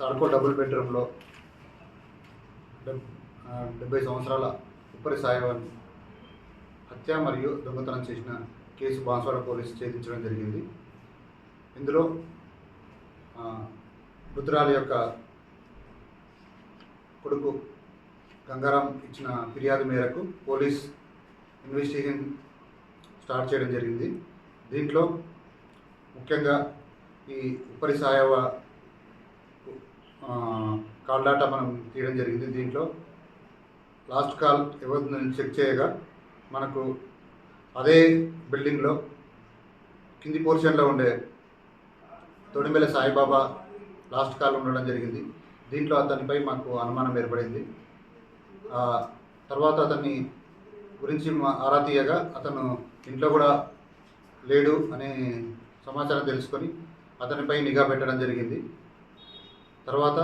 తాడుకో double బెడ్రూమ్లో డెబ్ డెబ్బై సంవత్సరాల ఉప్పరి సాయివాన్ హత్య మరియు దొంగతనం చేసిన కేసు బాన్స్వాడ పోలీసు ఛేదించడం జరిగింది. ఇందులో ఆ, మృతురాలి యొక్క కొడుకు గంగారాం ఇచ్చిన ఫిర్యాదు మేరకు పోలీస్ ఇన్వెస్టిగేషన్ స్టార్ట్ చేయడం జరిగింది. దీంట్లో ముఖ్యంగా ఈ ఉప్పరి సాయవ కాల్ డాటా మనం తీయడం జరిగింది దీంట్లో. లాస్ట్ కాల్ ఎవరిని చెక్ చేయగా మనకు అదే బిల్డింగ్లో కింది పోర్షన్లో ఉండే తొడిమెల సాయిబాబా లాస్ట్ కాల్ ఉండడం జరిగింది. దీంట్లో అతనిపై మాకు అనుమానం ఏర్పడింది. తర్వాత అతన్ని గురించి మా ఆరా తీయగా అతను ఇంట్లో కూడా లేడు అనే సమాచారం తెలుసుకొని అతనిపై నిఘా పెట్టడం జరిగింది. తర్వాత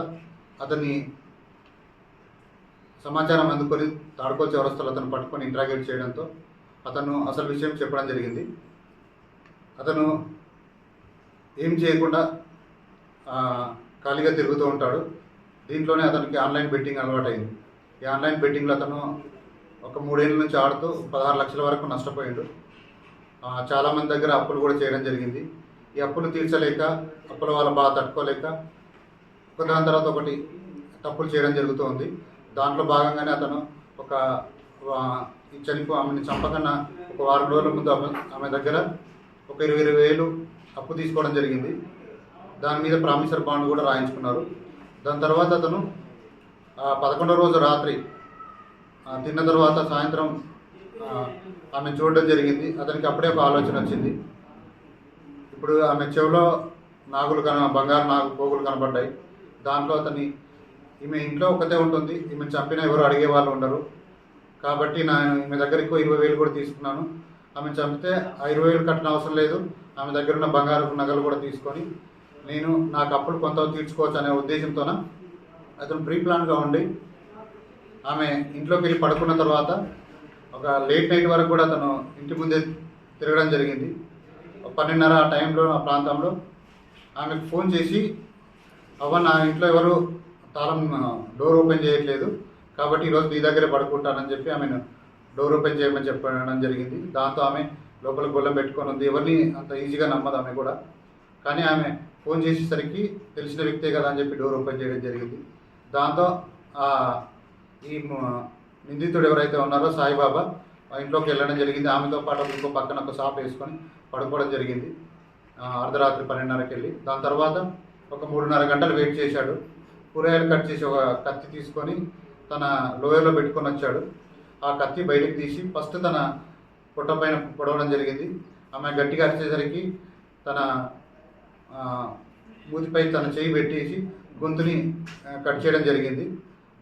అతన్ని సమాచారం అందుకొని తాడుకోల్ చౌరస్తలు అతను పట్టుకొని ఇంట్రాగేట్ చేయడంతో అతను అసలు విషయం చెప్పడం జరిగింది. అతను ఏం చేయకుండా ఖాళీగా తిరుగుతూ ఉంటాడు. దీంట్లోనే అతనికి ఆన్లైన్ బెట్టింగ్ అలవాటైంది. ఈ ఆన్లైన్ బెట్టింగ్లో అతను ఒక మూడేళ్ళ నుంచి ఆడుతూ పదహారు లక్షల వరకు నష్టపోయాడు. చాలామంది దగ్గర అప్పులు కూడా చేయడం జరిగింది. ఈ అప్పులు తీర్చలేక అప్పుల వాళ్ళ బాధ తట్టుకోలేక ఒకదాని తర్వాత ఒకటి తప్పులు చేయడం జరుగుతూ ఉంది దాంట్లో భాగంగానే అతను ఒక చనిపో ఆమెను చంపకన్నా ఒక వారం రోజుల ముందు ఆమె ఆమె దగ్గర ఒక ఇరవై ఇరవై వేలు అప్పు తీసుకోవడం జరిగింది. దాని మీద ప్రామిసర్ బాండ్ కూడా రాయించుకున్నారు. దాని తర్వాత అతను పదకొండవ పదకొండో రోజు రాత్రి తిన్న తర్వాత సాయంత్రం ఆమె చూడడం జరిగింది. అతనికి అప్పుడే ఒక ఆలోచన వచ్చింది. ఇప్పుడు ఆమె చెవిలో నాగులు కన బంగారు నాగు పోగులు కనబడ్డాయి. దాంట్లో అతని ఈమె ఇంట్లో ఒకతే ఉంటుంది. ఈమె చంపినా ఎవరు అడిగే వాళ్ళు ఉండరు. కాబట్టి నా ఈమె దగ్గర ఎక్కువ ఇరవై వేలు కూడా తీసుకున్నాను. ఆమె చంపితే ఆ ఇరవై వేలు కట్టిన అవసరం లేదు. ఆమె దగ్గర ఉన్న బంగారు నగలు కూడా తీసుకొని నేను నాకు అప్పుడు కొంత తీర్చుకోవచ్చు అనే ఉద్దేశంతోన అతను ప్రీ ప్లాన్గా ఉండి ఆమె ఇంట్లోకి వెళ్ళి పడుకున్న తర్వాత ఒక లేట్ నైట్ వరకు కూడా అతను ఇంటి ముందే తిరగడం జరిగింది. పన్నెండున్నర ఆ టైంలో ఆ ప్రాంతంలో ఆమెకు ఫోన్ చేసి అవ్వ నా ఇంట్లో ఎవరు తాళం డోర్ ఓపెన్ చేయట్లేదు. కాబట్టి ఈరోజు నీ దగ్గరే పడుకుంటానని చెప్పి ఆమెను డోర్ ఓపెన్ చేయమని చెప్పడం జరిగింది. దాంతో ఆమె లోపల గొల్లం పెట్టుకొని ఉంది. ఎవరిని అంత ఈజీగా నమ్మదు ఆమె కూడా. కానీ ఆమె ఫోన్ చేసేసరికి తెలిసిన వ్యక్తే కదా అని చెప్పి డోర్ ఓపెన్ చేయడం జరిగింది. దాంతో ఈ నిందితుడు ఎవరైతే ఉన్నారో సాయిబాబా ఆ ఇంట్లోకి వెళ్ళడం జరిగింది. ఆమెతో పాటు ఇంకో పక్కన ఒక షాప్ వేసుకొని పడుకోవడం జరిగింది. అర్ధరాత్రి పన్నెండున్నరకి వెళ్ళి దాని తర్వాత ఒక మూడున్నర గంటలు వెయిట్ చేశాడు. కూరగాయలు కట్ చేసి ఒక కత్తి తీసుకొని తన లోయలో పెట్టుకొని వచ్చాడు. ఆ కత్తి బయటకు తీసి ఫస్ట్ తన పొట్ట పైన పొడవడం జరిగింది. ఆమె గట్టిగా అరిచేసరికి తన మూతిపై తన చేయి పెట్టేసి గొంతుని కట్ చేయడం జరిగింది.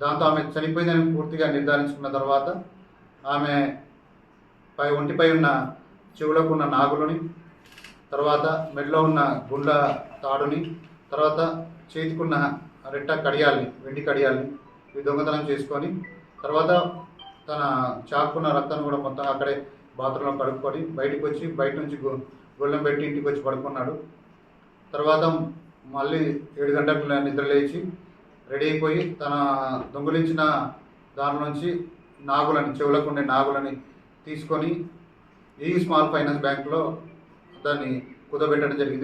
దాంతో ఆమె చనిపోయిందని పూర్తిగా నిర్ధారించుకున్న తర్వాత ఆమె పై ఒంటిపై ఉన్న చెవులకు ఉన్న నాగులని తర్వాత మెడలో ఉన్న గుండ్ల తాడుని తర్వాత చేతికున్న రెట్ట కడియాల్ని వెండి కడియాల్ని ఇవి దొంగతనం చేసుకొని తర్వాత తన చాకున్న రక్తాన్ని కూడా మొత్తం అక్కడే బాత్రూంలో కడుక్కొని బయటకు వచ్చి బయట నుంచి గొ- గొళ్ళెం పెట్టి ఇంటికి వచ్చి పడుకున్నాడు. తర్వాత మళ్ళీ ఏడు గంటలకు నిద్ర లేచి రెడీ అయిపోయి తన దొంగిలించిన దాని నుంచి నాగులని చెవులకు ఉండే నాగులని తీసుకొని ఈ స్మాల్ ఫైనాన్స్ బ్యాంకులో దాన్ని కుదబెట్టడం జరిగింది.